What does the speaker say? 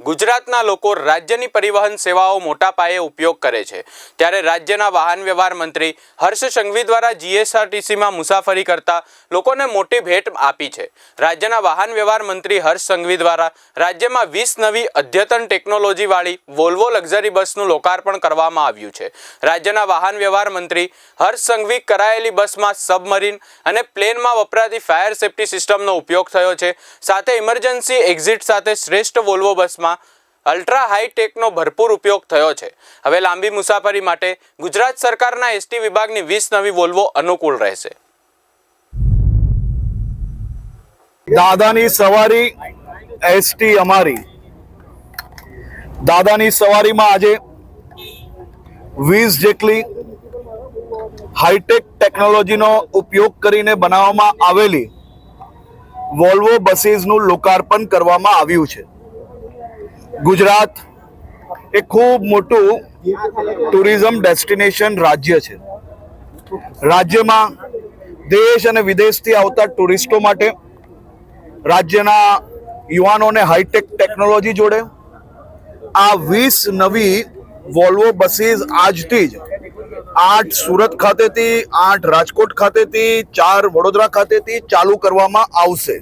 ગુજરાતના લોકો રાજ્યની પરિવહન સેવાઓ મોટા પાયે ઉપયોગ કરે છે. ત્યારે રાજ્યના વાહન વ્યવહાર મંત્રી હર્ષ સંઘવી દ્વારા જીએસઆરટીસીમાં મુસાફરી કરતા લોકોને મોટી ભેટ આપી છે. રાજ્યના વાહન વ્યવહાર મંત્રી હર્ષ સંઘવી દ્વારા રાજ્યમાં વીસ નવી અદ્યતન ટેકનોલોજીવાળી વોલ્વો લક્ઝરી બસનું લોકાર્પણ કરવામાં આવ્યું છે. રાજ્યના વાહન વ્યવહાર મંત્રી હર્ષ સંઘવી કરાયેલી બસમાં સબમરીન અને પ્લેનમાં વપરાતી ફાયર સેફટી સિસ્ટમનો ઉપયોગ થયો છે. સાથે ઇમરજન્સી એક્ઝિટ સાથે શ્રેષ્ઠ વોલ્વો બસમાં અલ્ટ્રા હાઈટેકનો ભરપૂર ઉપયોગ થયો છે. હવે લાંબી મુસાફરી માટે ગુજરાત સરકારના એસટી વિભાગની વીસ નવી વોલ્વો અનુકૂળ રહેશે. દાદાની સવારી એસટી અમારી. દાદાની સવારીમાં આજે વીસ જેટલી હાઈટેક ટેકનોલોજીનો ઉપયોગ કરીને બનાવવામાં આવેલી વોલ્વો બસીસનું લોકાર્પણ કરવામાં આવ્યું છે. ગુજરાત એ ખૂબ મોટું ટુરિઝમ ડેસ્ટિનેશન રાજ્ય છે. રાજ્યમાં દેશ અને વિદેશથી આવતા ટુરિસ્ટો માટે રાજ્યના યુવાનોને હાઈટેક ટેકનોલોજી જોડે આ વીસ નવી વોલ્વો બસીસ આજથી જ આઠ સુરત ખાતેથી, આઠ રાજકોટ ખાતેથી, ચાર વડોદરા ખાતેથી ચાલુ કરવામાં આવશે.